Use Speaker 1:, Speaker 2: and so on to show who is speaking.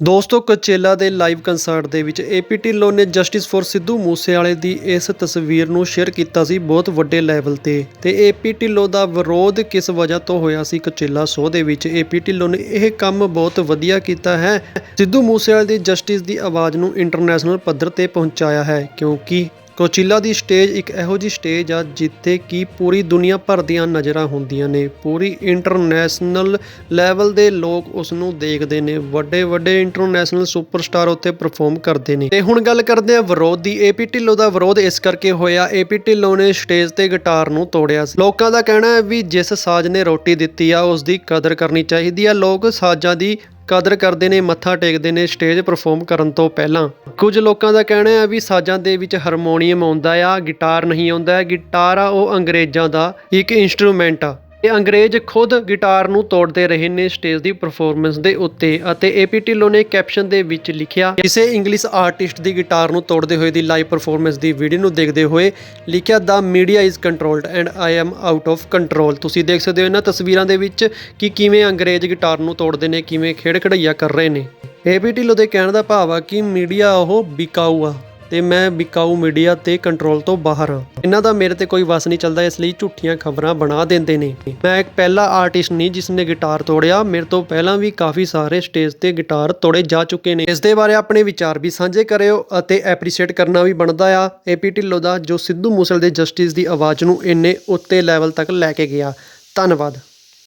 Speaker 1: ਦੋਸਤੋ, ਕਚੇਲਾ ਦੇ live concert ਦੇ ਵਿੱਚ ਏਪੀ ਢਿੱਲੋਂ ਨੇ ਜਸਟਿਸ ਫॉर ਸਿੱਧੂ ਮੂਸੇਵਾਲੇ ਦੀ ਇਸ ਤਸਵੀਰ ਨੂੰ ਸ਼ੇਅਰ ਕੀਤਾ ਸੀ ਬਹੁਤ ਵੱਡੇ ਲੈਵਲ ਤੇ। ਤੇ ਏਪੀ ਢਿੱਲੋਂ ਦਾ ਵਿਰੋਧ ਕਿਸ ਵਜ੍ਹਾ ਤੋਂ ਹੋਇਆ ਸੀ ਕਚੇਲਾ ਸ਼ੋਅ ਦੇ ਵਿੱਚ? ਏਪੀ ਢਿੱਲੋਂ ਨੇ ਇਹ ਕੰਮ ਬਹੁਤ ਵਧੀਆ ਕੀਤਾ ਹੈ। ਸਿੱਧੂ ਮੂਸੇਵਾਲੇ ਦੀ ਜਸਟਿਸ ਦੀ ਆਵਾਜ਼ ਨੂੰ ਇੰਟਰਨੈਸ਼ਨਲ ਪੱਧਰ ਤੇ ਪਹੁੰਚਾਇਆ ਹੈ, ਕਿਉਂਕਿ ਕੋਚੀਲਾ ਦੀ ਸਟੇਜ ਇੱਕ ਇਹੋ ਜਿਹੀ ਸਟੇਜ ਆ ਜਿੱਥੇ ਕਿ ਪੂਰੀ ਦੁਨੀਆ ਭਰ ਦੀਆਂ ਨਜ਼ਰਾਂ ਹੁੰਦੀਆਂ ਨੇ। ਪੂਰੀ ਇੰਟਰਨੈਸ਼ਨਲ ਲੈਵਲ ਦੇ ਲੋਕ ਉਸ ਨੂੰ ਦੇਖਦੇ ਨੇ। ਵੱਡੇ ਵੱਡੇ ਇੰਟਰਨੈਸ਼ਨਲ ਸੁਪਰਸਟਾਰ ਉੱਥੇ ਪਰਫਾਰਮ ਕਰਦੇ ਨੇ। ਤੇ ਹੁਣ ਗੱਲ ਕਰਦੇ ਆ ਵਿਰੋਧ ਦੀ। ਏਪੀ ਢਿੱਲੋਂ ਦਾ ਵਿਰੋਧ ਇਸ ਕਰਕੇ ਹੋਇਆ। ਏਪੀ ਢਿੱਲੋਂ ਨੇ ਸਟੇਜ ਤੇ ਗਿਟਾਰ ਨੂੰ ਤੋੜਿਆ ਸੀ। ਲੋਕਾਂ ਦਾ ਕਹਿਣਾ ਹੈ ਵੀ ਜਿਸ ਸਾਜ਼ ਨੇ ਰੋਟੀ ਦਿੱਤੀ ਆ ਉਸ ਦੀ ਕਦਰ ਕਰਨੀ ਚਾਹੀਦੀ ਆ। ਲੋਕ ਸਾਜ਼ਾਂ ਦੀ ਕਦਰ ਕਰਦੇ ਨੇ, ਮੱਥਾ ਟੇਕਦੇ ਨੇ, ਸਟੇਜ ਪਰਫਾਰਮ ਕਰਨ ਤੋਂ ਪਹਿਲਾਂ। ਕੁਝ ਲੋਕਾਂ ਦਾ ਕਹਿਣਾ ਹੈ ਵੀ ਸਾਜ਼ਾਂ ਦੇ ਵਿੱਚ ਹਾਰਮੋਨੀਅਮ ਆਉਂਦਾ ਆ ਗਿਟਾਰ ਨਹੀਂ ਆਉਂਦਾ ਗਿਟਾਰ ਆ, ਉਹ ਅੰਗਰੇਜ਼ਾਂ ਦਾ ਇੱਕ ਇਨਸਟਰੂਮੈਂਟ ਆ। ਇਹ ਅੰਗਰੇਜ਼ ਖੁਦ ਗਿਟਾਰ ਨੂੰ ਤੋੜਦੇ ਰਹੇ ਨੇ ਸਟੇਜ ਦੀ ਪਰਫਾਰਮੈਂਸ ਦੇ ਉੱਤੇ ਅਤੇ ਏਪੀ ਢਿੱਲੋਂ ਨੇ ਕੈਪਸ਼ਨ ਦੇ ਵਿੱਚ ਲਿਖਿਆ, ਕਿਸੇ ਇੰਗਲਿਸ਼ ਆਰਟਿਸਟ ਦੀ ਗਿਟਾਰ ਨੂੰ ਤੋੜਦੇ ਹੋਏ ਦੀ ਲਾਈਵ ਪਰਫਾਰਮੈਂਸ ਦੀ ਵੀਡੀਓ ਨੂੰ ਦੇਖਦੇ ਹੋਏ ਲਿਖਿਆ ਦਾ media is controlled and I am out of control ਤੁਸੀਂ ਦੇਖ ਸਕਦੇ ਹੋ ਇਹਨਾਂ ਤਸਵੀਰਾਂ ਦੇ ਵਿੱਚ ਕਿ ਕਿਵੇਂ ਅੰਗਰੇਜ਼ ਗਿਟਾਰ ਨੂੰ ਤੋੜਦੇ ਨੇ, ਕਿਵੇਂ ਖੇਡ ਖੜਈਆ ਕਰ ਰਹੇ ਨੇ। ਏਪੀ ਢਿੱਲੋਂ ਦੇ ਕਹਿਣ ਦਾ ਭਾਵ ਆ ਕਿ ਮੀਡੀਆ ਉਹ ਬਿਕਾਊ ਆ। ਤੇ ਮੈਂ ਬਿਕਾਊ ਮੀਡੀਆ ਤੇ ਕੰਟਰੋਲ ਤੋਂ ਬਾਹਰ। ਹਾਂ ਇਹਨਾਂ ਦਾ ਮੇਰੇ ਤੇ ਕੋਈ ਵਸ ਨਹੀਂ ਚੱਲਦਾ, ਇਸ ਲਈ ਝੂਠੀਆਂ ਖਬਰਾਂ ਬਣਾ ਦਿੰਦੇ ਨੇ। ਮੈਂ ਇੱਕ ਪਹਿਲਾ ਆਰਟਿਸਟ ਨਹੀਂ ਜਿਸ ਨੇ ਗਿਟਾਰ ਤੋੜਿਆ। ਮੇਰੇ ਤੋਂ ਪਹਿਲਾਂ ਵੀ ਕਾਫੀ ਸਾਰੇ ਸਟੇਜ ਤੇ ਗਿਟਾਰ ਤੋੜੇ ਜਾ ਚੁੱਕੇ ਨੇ। ਇਸ ਦੇ ਬਾਰੇ ਆਪਣੇ ਵਿਚਾਰ ਵੀ ਸਾਂਝੇ ਕਰਿਓ ਅਤੇ ਐਪਰੀਸ਼ੀਏਟ ਕਰਨਾ ਵੀ ਬਣਦਾ ਆ। ਏਪੀ ਢਿੱਲੋਂ ਦਾ ਜੋ ਸਿੱਧੂ ਮੂਸੇਵਾਲੇ ਦੇ ਜਸਟਿਸ ਦੀ ਆਵਾਜ਼ ਨੂੰ ਇੰਨੇ ਉੱਤੇ ਲੈਵਲ ਤੱਕ ਲੈ ਕੇ ਗਿਆ। ਧੰਨਵਾਦ।